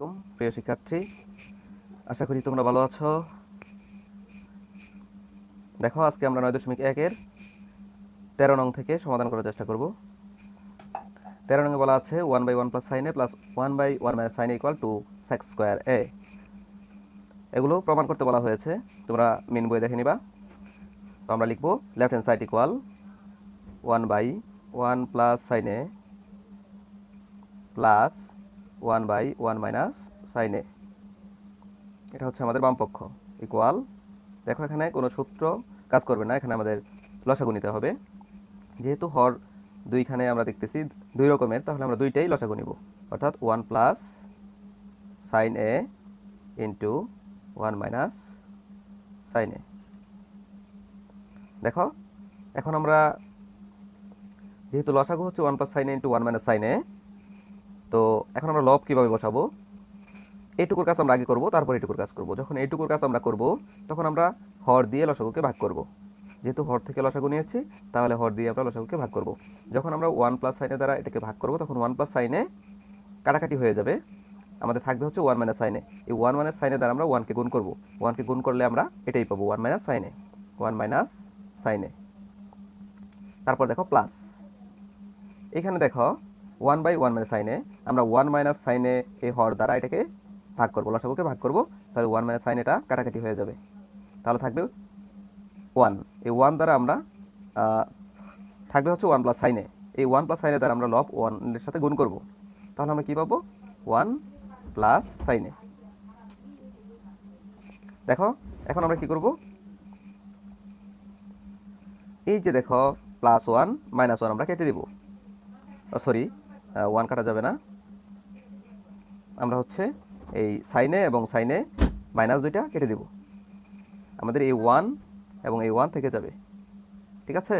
আলাইকুম, প্রিয় শিক্ষার্থী। আশা করি তোমরা ভালো আছো। দেখো, আজকে আমরা নয় দশমিক একের তেরো নং থেকে সমাধান করার চেষ্টা করব। তেরো নং বলা আছে one by one plus sine A plus one by one minus sine equal to sec square A এগুলো প্রমাণ করতে বলা হয়েছে। তোমরা মেন বই দেখে নিবা। তো আমরা লিখব left hand side equal one by one plus sine A plus one by one minus sine A. এটা হচ্ছে আমাদের বাম পক্ষ ইকুয়াল দেখো এখানে কোনো সূত্র কাজ করবে না, এখানে আমাদের লসাগু নিতে হবে। যেহেতু হর দুইখানে আমরা দেখতেছি দুই রকমের, তাহলে আমরা দুইটাই লসাগু নিব। অর্থাৎ one plus sine A into one minus sine A. দেখো, এখন আমরা যেহেতু লসাগু হচ্ছে one plus sine A into one minus sine A তো এখন আমরা লব কীভাবে বসাবো? এইটুকুর কাজ আমরা আগে করব, তারপর এইটুকুর কাজ করব। যখন এইটুকুর কাজ আমরা করব, তখন আমরা হর দিয়ে লসাগুকে ভাগ করব। যেহেতু হর থেকে লসাগু নিয়েছি, তাহলে হর দিয়ে আমরা লসাগুকে ভাগ করব। যখন আমরা ওয়ান প্লাস সাইনে দ্বারা এটাকে ভাগ করব, তখন ওয়ান প্লাস সাইনে কাটাকাটি হয়ে যাবে। আমাদের থাকবে হচ্ছে ওয়ান মাইনাস সাইনে। এই ওয়ান মাইনাস সাইনে দ্বারা আমরা ওয়ানকে গুণ করব। ওয়ানকে গুণ করলে আমরা এটাই পাবো one minus sine A. One minus sine A. তারপর দেখো প্লাস। এখানে দেখো ওয়ান বাই ওয়ান মাইনাস সাইনে আমরা ওয়ান মাইনাস সাইনে এই হর দ্বারা এটাকে ভাগ করব, লসাগুকে ভাগ করব, তাহলে ওয়ান মাইনাস সাইন এটা কাটাকাটি হয়ে যাবে। তাহলে থাকবে ওয়ান এই ওয়ান দ্বারা আমরা থাকবে হচ্ছে ওয়ান প্লাস সাইনে এই ওয়ান প্লাস সাইনে দ্বারা আমরা লব ওয়ানের সাথে গুণ করব। তাহলে আমরা কী পাবো? ওয়ান প্লাস সাইনে দেখো, এখন আমরা কি করব? এই যে দেখো প্লাস ওয়ান মাইনাস ওয়ান আমরা কেটে দিব। সরি ওয়ান কাটা যাবে না। আমরা হচ্ছে এই সাইনে এবং সাইনে মাইনাস দুইটা কেটে দেব। আমাদের এই ওয়ান এবং এই ওয়ান থেকে যাবে। ঠিক আছে?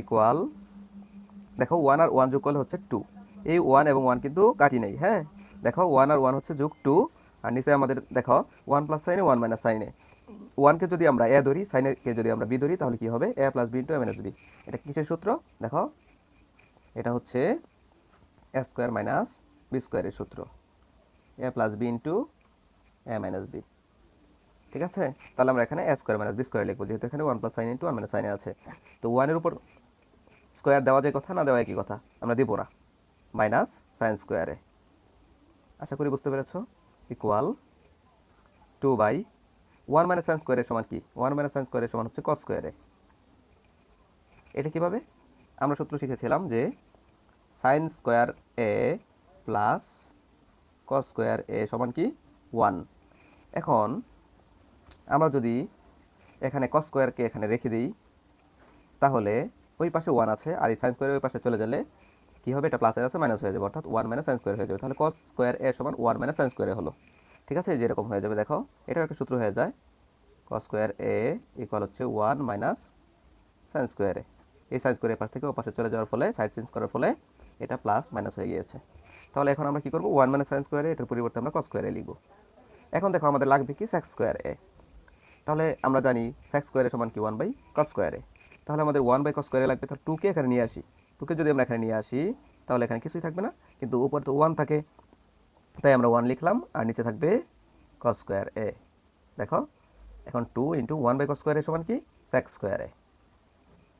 ইকুয়াল দেখো ওয়ান আর ওয়ান যোগ করলে হচ্ছে টু এই ওয়ান এবং ওয়ান কিন্তু কাটি নেই হ্যাঁ? দেখো ওয়ান আর ওয়ান হচ্ছে যোগ টু আর নিচে আমাদের দেখো one plus sine A one minus sine A ওয়ানকে যদি আমরা এ ধরি সাইনেকে যদি আমরা বি ধরি, তাহলে কি হবে? A plus B into A minus B এটা কিসের সূত্র? দেখো, এটা হচ্ছে এ স্কোয়ার মাইনাস বি স্কোয়ারের সূত্র। A plus B into A minus B ঠিক আছে? তাহলে আমরা এখানে A square minus B square লিখব, যেহেতু এখানে one plus sine into one minus sine A আছে। তো ওয়ানের উপর স্কোয়ার দেওয়া যায় কথা না দেওয়া একই কথা? আমরা দিব না। মাইনাস সাইন স্কোয়ারে আশা করি বুঝতে পেরেছ? Equal to by one minus sine স্কোয়ারের সমান কি? ওয়ান মাইনাস সাইন স্কোয়ারের সমান হচ্ছে কস স্কোয়ারে এটা কীভাবে? আমরা সূত্র শিখেছিলাম যে sine square A plus cos square A সমান কি? ওয়ান এখন আমরা যদি এখানে কস স্কোয়ারকে এখানে রেখে দিই, তাহলে ওই পাশে ওয়ান আছে আর এই সাইন স্কোয়ারের ওই পাশে চলে গেলে কী হবে? এটা প্লাসের আছে মাইনাস হয়ে যাবে। অর্থাৎ ওয়ান মাইনাস সাইন স্কোয়ার হয়ে যাবে। তাহলে কস স্কোয়ার এ সমান ওয়ান মাইনাস সাইন স্কোয়ারে হলো। ঠিক আছে? যেরকম হয়ে যাবে। দেখো, এটার একটা সূত্র হয়ে যায়। কস স্কোয়ার এ ইকুয়াল হচ্ছে one minus sine square A এই সাইন স্কোয়ারের পাশ থেকে ওপাশে চলে যাওয়ার ফলে সাইড চেঞ্জ করার ফলে এটা প্লাস মাইনাস হয়ে গিয়েছে। তাহলে এখন আমরা কি করব? ওয়ান মাইনাস সাইন স্কোয়ারে এটার পরিবর্তে আমরা কস স্কোয়ারে লিখব। এখন দেখো আমাদের লাগবে কি সেক্স স্কোয়ার এ। তাহলে আমরা জানি সেক্স স্কোয়ারে সমান কি? ওয়ান বাই কস স্কোয়ারে তাহলে আমাদের ওয়ান বাই কস স্কোয়ারে লাগবে, তাহলে টুকে এখানে নিয়ে আসি। টুকে যদি আমরা এখানে নিয়ে আসি, তাহলে এখানে কিছুই থাকবে না। কিন্তু উপর তো ওয়ান থাকে। তাই আমরা ওয়ান লিখলাম, আর নিচে থাকবে কস স্কোয়ার এ। দেখো, এখন two into one by cos square A সমান কি? সেক্স স্কোয়ারে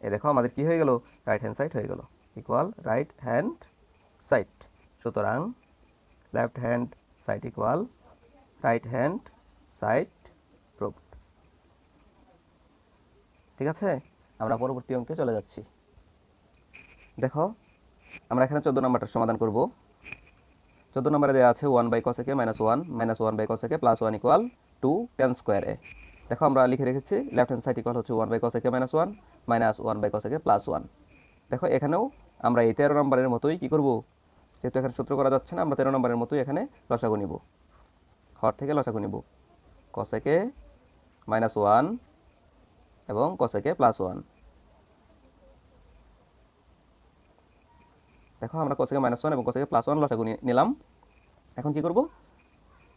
এ দেখো আমাদের কি হয়ে গেল? রাইট হ্যান্ড সাইড হয়ে গেল। ইকুয়াল রাইট হ্যান্ড সাইড সুতরাং left hand side equal right hand side proved ঠিক আছে? আমরা পরবর্তী অঙ্কে চলে যাচ্ছি। দেখো, আমরা এখানে চোদ্দ নম্বরটার সমাধান করব। চোদ্দ নম্বরে দেওয়া আছে one by cosec A minus one minus one by cosec A plus one equal to tan square দেখো, আমরা লিখে রেখেছি লেফট হ্যান্ড সাইড ইকুয়াল হচ্ছে one by cosec A minus one minus one by cosec A plus one দেখো, এখানেও আমরা এই তেরো নম্বরের মতোই কী করব? যেহেতু এখানে সূত্র করা যাচ্ছে না, আমরা তেরো নম্বরের মতোই এখানে লসাগু নিব। হর থেকে লসাগু নিব। কসেকে মাইনাস ওয়ান এবং কসেকে প্লাস ওয়ান দেখো, আমরা কসেকে মাইনাস ওয়ান এবং কসেকে প্লাস ওয়ান লসাগু নিলাম। এখন কি করব?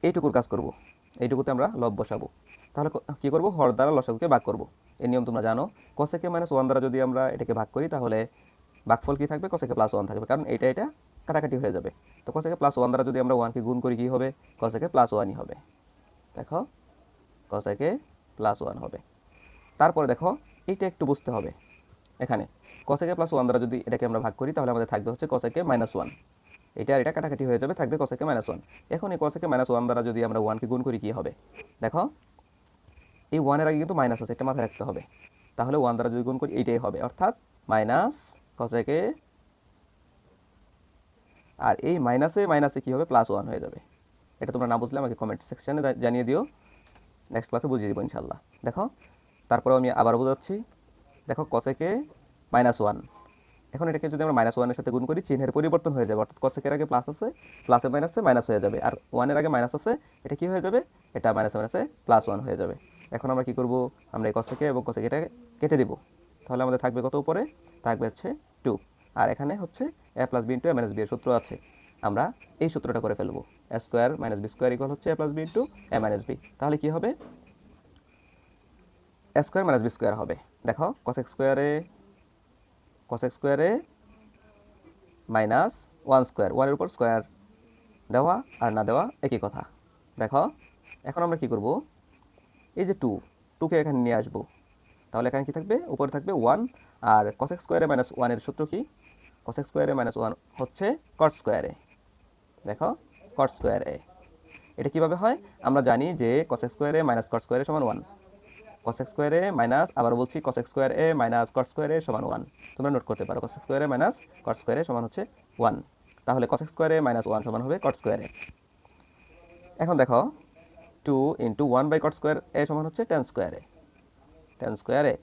এইটুকুর কাজ করব। এইটুকুতে আমরা লব বসাবো। তাহলে ক- করব? হর দ্বারা লসাগুকে ভাগ করব। এই নিয়ম তোমরা জানো কসেকে মাইনাস ওয়ান দ্বারা যদি আমরা এটাকে ভাগ করি, তাহলে ভাগফল কি থাকবে? কসেকে প্লাস ওয়ান থাকবে, কারণ এটা এটা কাটাকাটি হয়ে যাবে। তো কসেকে প্লাস ওয়ান দ্বারা যদি আমরা ওয়ানকে গুণ করি, কী হবে? কসেকে প্লাস ওয়ানই হবে। দেখো কসেকে প্লাস ওয়ান হবে। তারপরে দেখো, এইটা একটু বুঝতে হবে। এখানে কসেকে প্লাস ওয়ান দ্বারা যদি এটাকে আমরা ভাগ করি, তাহলে আমাদের থাকবে হচ্ছে কসেকে মাইনাস ওয়ান এটা আর এটা কাটাকাটি হয়ে যাবে, থাকবে কসেকে মাইনাস ওয়ান এখন এই কসেকে মাইনাস ওয়ান দ্বারা যদি আমরা ওয়ানকে গুণ করি, কী হবে? দেখো এই ওয়ানের আগে কিন্তু মাইনাস আছে, এটা মাথায় রাখতে হবে। তাহলে ওয়ান দ্বারা যদি গুণ করি, এইটাই হবে। অর্থাৎ মাইনাস কসেকে আর এই মাইনাসে মাইনাসে কী হবে? প্লাস ওয়ান হয়ে যাবে। এটা তোমরা না বুঝলে, আমাকে কমেন্ট সেকশানে জানিয়ে দিও। নেক্সট ক্লাসে বুঝিয়ে দিব ইনশাল্লাহ দেখো তারপরে আমি আবার বোঝাচ্ছি। দেখো কসেকে মাইনাস ওয়ান এখন এটাকে যদি আমরা মাইনাস ওয়ানের সাথে গুণ করি, চিহ্নের পরিবর্তন হয়ে যাবে। অর্থাৎ কসেকের আগে প্লাস আছে প্লাসে মাইনাসে মাইনাস হয়ে যাবে। আর ওয়ানের আগে মাইনাস আছে, এটা কি হয়ে যাবে? এটা মাইনাসে মাইনাসে প্লাস ওয়ান হয়ে যাবে। এখন আমরা কি করব? আমরা এই কসেকে এবং কসেকে এটা কেটে দিব। তাহলে আমাদের থাকবে কত উপরে? থাকবে হচ্ছে টু আর এখানে হচ্ছে A plus B into A minus B এর সূত্র আছে। আমরা এই সূত্রটা করে ফেলব। A square minus B square equal হচ্ছে A plus B into A minus B তাহলে কি হবে? A square minus B square হবে। দেখো কসেক স্কোয়ারে cosec square A minus one square ওয়ানের উপর স্কোয়ার দেওয়া আর না দেওয়া একই কথা। দেখো, এখন আমরা কি করব? এই যে টু টুকে এখানে নিয়ে আসব তাহলে এখানে কি থাকবে উপরে থাকবে ওয়ান আর কসেক স্কোয়ারে মাইনাস ওয়ানের সূত্র কি কসেক স্কোয়ারে মাইনাস ওয়ান হচ্ছে কট স্কোয়ারে দেখো কট স্কোয়ারে এটা কীভাবে হয় আমরা জানি যে cosec square A minus cot square A সমান ওয়ান কসেক স্কোয়ারে মাইনাস আবার বলছি cosec square A minus cot square A সমান ওয়ান তোমরা নোট করতে পারো cosec square A minus cot square A সমান হচ্ছে ওয়ান তাহলে কসেক স্কোয়ারে মাইনাস ওয়ান সমান হবে কট স্কোয়ারে এখন দেখো two into one by cot square A সমান হচ্ছে টেন স্কোয়ারে টেন স্কোয়ারে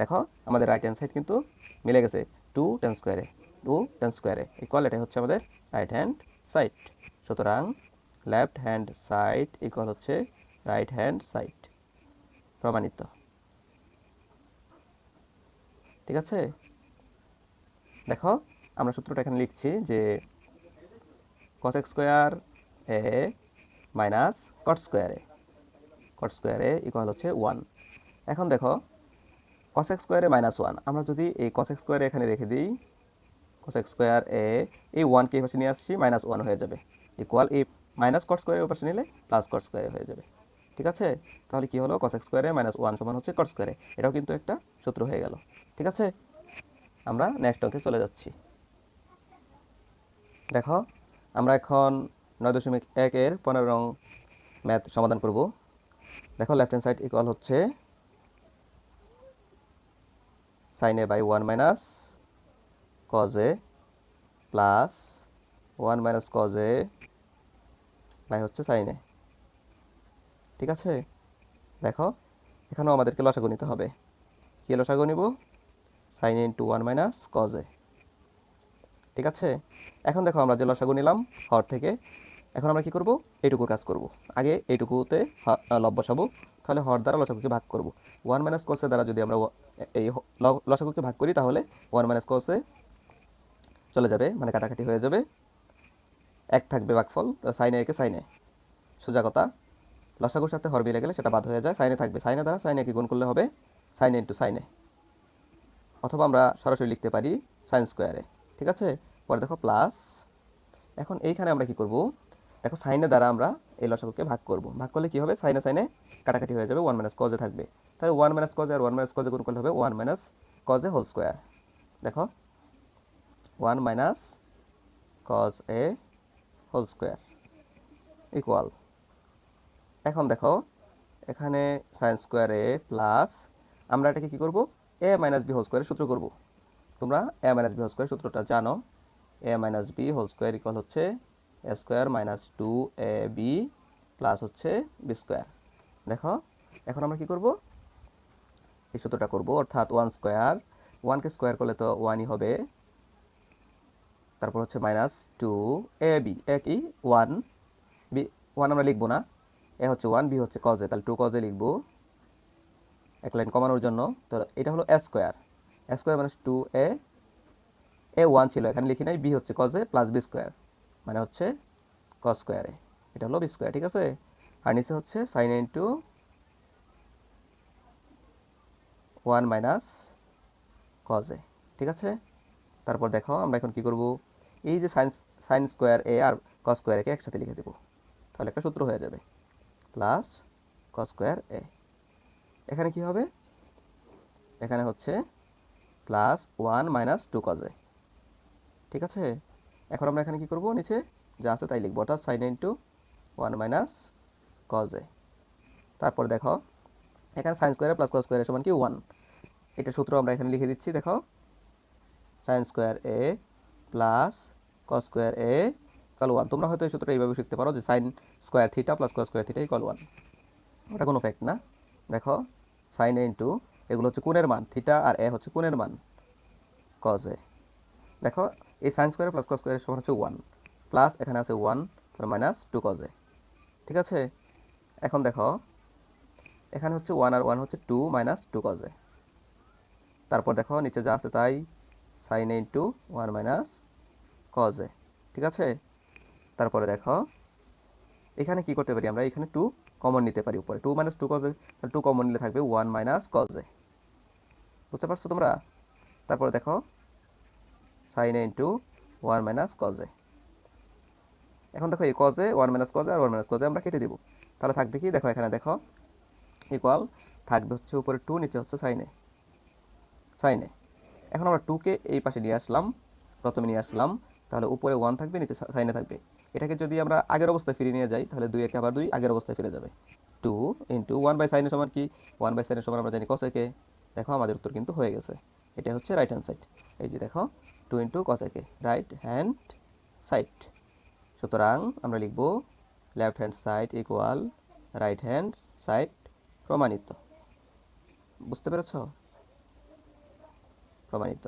দেখো, আমাদের রাইট হ্যান্ড সাইড কিন্তু মিলে গেছে two tan square A two tan square A equal এটা হচ্ছে আমাদের রাইট হ্যান্ড সাইড সুতরাং লেফট হ্যান্ড সাইড ইকুয়াল হচ্ছে রাইট হ্যান্ড সাইড প্রমাণিত। ঠিক আছে? দেখো, আমরা সূত্রটা এখানে লিখছি যে cosec square A minus cot square A cot square A equal হচ্ছে ওয়ান এখন দেখো কসেক স্কোয়ারে মাইনাস ওয়ান আমরা যদি এই কসেক স্কোয়ারে এখানে রেখে দিই কসেক স্কোয়ার এ এই ওয়ানকে এই পাশে নিয়ে আসছি মাইনাস ওয়ান হয়ে যাবে। ইকুয়াল এই মাইনাস কট স্কোয়ারের পাশে নিলে প্লাস কট স্কোয়ারে হয়ে যাবে। ঠিক আছে? তাহলে কি হলো? কসেক স্কোয়ারে মাইনাস ওয়ান সমান হচ্ছে কট স্কোয়ারে এটাও কিন্তু একটা সূত্র হয়ে গেল। ঠিক আছে? আমরা নেক্সট অঙ্কে চলে যাচ্ছি। দেখো, আমরা এখন নয় দশমিক একের পনেরো রং ম্যাথ সমাধান করব। দেখো লেফট হ্যান্ড সাইড ইকুয়াল হচ্ছে sine A by one minus cos A plus one minus cos A by হচ্ছে সাইন এ ঠিক আছে? দেখো, এখানেও আমাদেরকে লসাগু নিতে হবে। কী লসাগু নিব? Sine into one minus cos A ঠিক আছে? এখন দেখো আমরা যে লসাগু নিলাম, হর থেকে এখন আমরা কি করব? এইটুকুর কাজ করব। আগে এইটুকুতে লব বসাবো। তাহলে হর দ্বারা লসাগুকে ভাগ করব। ওয়ান মাইনাস কসের দ্বারা যদি আমরা এই হ- ল- লসাগুকে ভাগ করি, তাহলে ওয়ান মাইনাস কসে চলে যাবে মানে কাটাকাটি হয়ে যাবে। এক থাকবে ভাগফল সাইনে একে সাইনে সোজা কথা। লসাগুর সাথে হর মিলে গেলে সেটা বাদ হয়ে যায় সাইনে থাকবে। সাইনে দ্বারা সাইনে কি গুণ করলে হবে সাইনে ইন্টু সাইনে অথবা আমরা সরাসরি লিখতে পারি সাইন স্কোয়ারে ঠিক আছে? পরে দেখো প্লাস এখন এইখানে আমরা কি করব? দেখো সাইনের দ্বারা আমরা এই লসাগুকে ভাগ করব। ভাগ করলে কি হবে? সাইনে সাইনে কাটাকাটি হয়ে যাবে ওয়ান মাইনাস কজে থাকবে। তাহলে ওয়ান মাইনাস কজে আর ওয়ান মাইনাস কজে গুণ করলে হবে one minus cos A whole square দেখো one minus cos A whole square equal এখন দেখো, এখানে সাইন স্কোয়ার এ প্লাস আমরা এটাকে কী করব? এ মাইনাস বি হোল স্কোয়ারের সূত্র করব। তোমরা A minus B whole square সূত্রটা জানো। A minus B whole square equal হচ্ছে A square minus two A B plus হচ্ছে বি স্কোয়ার দেখো, এখন আমরা কি করব? এই সূত্রটা করব, অর্থাৎ ওয়ান স্কোয়ার ওয়ানকে স্কোয়ার করলে তো ওয়ানই হবে। তারপর হচ্ছে minus two A B A কি? ওয়ান বি ওয়ান আমরা লিখব না। এ হচ্ছে ওয়ান বি হচ্ছে কজে তাহলে টু কজে লিখব। এক লাইন কমানোর জন্য। তো এটা হলো এ স্কোয়ার এ স্কোয়ার মানে টু এ এ ওয়ান ছিল, এখানে লিখি নাই। বি হচ্ছে কজে প্লাস বি স্কোয়ার মানে হচ্ছে কজ স্কোয়ারে এটা হলো বি স্কোয়ার ঠিক আছে? আর নিচে হচ্ছে sine into one minus cos A ঠিক আছে? তারপর দেখো আমরা এখন কি করব? এই যে সাইন সাইন স্কোয়ার এ আর কস স্কোয়ার একে একসাথে লিখে দেবো। তাহলে একটা সূত্র হয়ে যাবে। প্লাস কস স্কোয়ার এ এখানে কি হবে? এখানে হচ্ছে plus one minus two cos ঠিক আছে? এখন আমরা এখানে কি করব? নিচে যা আছে তাই লিখব। অর্থাৎ sine into one minus cos A তারপর দেখো, এখানে sine square plus cos square সমান কি? ওয়ান এটা সূত্র আমরা এখানে লিখে দিচ্ছি, দেখো। Sine square A plus cos square A equal one তোমরা হয়তো এই সূত্রটা এইভাবে শিখতে পারো যে sine square theta plus cos square theta equal one ওটা কোনো ফ্যাক্ট না। দেখো সাইন এ ইন্টু এগুলো হচ্ছে কোণের মান। থিটা আর এ হচ্ছে কোণের মান। কজ এ দেখো এই সাইন স্কোয়ার প্লাস কস স্কোয়ারের সমান হচ্ছে ওয়ান প্লাস এখানে আছে ওয়ান মাইনাস টু কজ ঠিক আছে? এখন দেখো, এখানে হচ্ছে ওয়ান আর ওয়ান হচ্ছে টু মাইনাস টু কজ তারপর দেখো, নিচে যা আছে তাই sine into one minus cos ঠিক আছে? তারপরে দেখো, এখানে কি করতে পারি আমরা? এখানে টু কমন নিতে পারি উপরে। Two minus two cos A two common নিলে থাকবে ওয়ান মাইনাস কজে বুঝতে পারছ তোমরা? তারপরে দেখো sine A into one minus cos A এখন দেখো এই cos A one minus cos A R one minus cos A আমরা কেটে দিব। তাহলে থাকবে কি? দেখো এখানে দেখো ইকুয়াল থাকবে হচ্ছে উপরে টু নিচে হচ্ছে সাইনে সাইনে এখন আমরা টুকে এই পাশে নিয়ে আসলাম, প্রথমে নিয়ে আসলাম, তাহলে উপরে ওয়ান থাকবে, নিচে সাইনে থাকবে। এটাকে যদি আমরা আগের অবস্থায় ফিরে নিয়ে যাই, তাহলে দুই একে আবার দুই আগের অবস্থায় ফিরে যাবে। টু ইন্টু ওয়ান বাই সাইনের সমান কি? ওয়ান বাই সাইনের সমান আমরা জানি কসেকে দেখো আমাদের উত্তর কিন্তু হয়ে গেছে। এটা হচ্ছে রাইট হ্যান্ড সাইড এই যে দেখো two into cosec A right hand side সুতরাং আমরা লিখব left hand side equal right hand side প্রমাণিত। বুঝতে পেরেছ? প্রমাণিত।